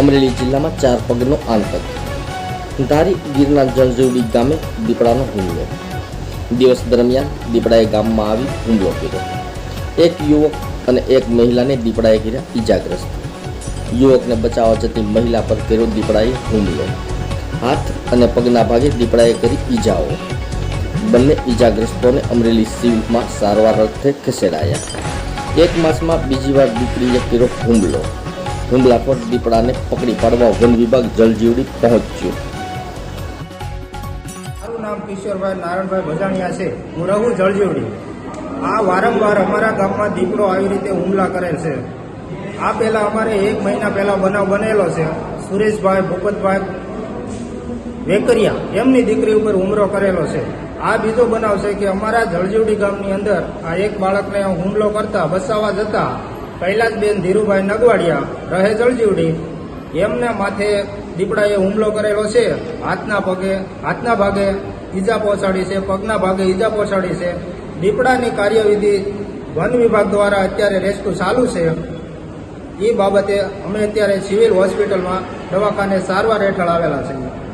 અમરેલી જિલ્લામાં ચાર પગનો આતંક. ધારી ગીરના જંજુડી ગામે દીપડાનો હુમલો. દિવસ દરમિયાન દીપડાએ ગામમાં આવી હુમલો કર્યો. એક યુવક અને એક મહિલાને દીપડાએ કર્યા ઈજાગ્રસ્ત. યુવકને બચાવવા જતી મહિલા પર કર્યો દીપડાએ હુમલો. હાથ અને પગના ભાગે દીપડાએ કરી ઈજાઓ. બંને ઈજાગ્રસ્તોને અમરેલી સિવિલમાં સારવાર અર્થે ખસેડાયા. એક માસમાં બીજી વાર દીકરીએ કર્યો હુમલો. હુમલાખોર દીપડાને પકડી પાડવા વન વિભાગ જલજીવડી પહોંચ્યું. મારું નામ કિશોરભાઈ નારાયણભાઈ ભજાણિયા છે. હું રહું જળજીવડી આ વારંવાર અમારા ગામમાં દીપડો આવી રીતે હુમલા કરેલ છે. આ પહેલા અમારે એક મહિના પહેલા બનાવ બનેલો છે. સુરેશભાઈ, ભૂપતભાઈ વેકરિયા એમની દીકરી ઉપર હુમલો કરેલો છે. આ બીજો બનાવ છે કે અમારા જળજીવડી ગામની અંદર આ એક બાળકને હુમલો કરતા બસાવવા જતા કૈલાસબેન ધીરુભાઈ નગવાડિયા રહે જળજીવડી. એમને માથે દીપડાએ હુમલો કરેલો છે. હાથના પગે, હાથના ભાગે ઈજા પહોંચાડી છે, પગના ભાગે ઈજા પહોંચાડી છે. દીપડાની કાર્યવિધિ વન વિભાગ દ્વારા અત્યારે રેસ્ક્યુ ચાલુ છે. એ બાબતે અમે અત્યારે સિવિલ હોસ્પિટલમાં દવાખાને સારવાર હેઠળ આવેલા છે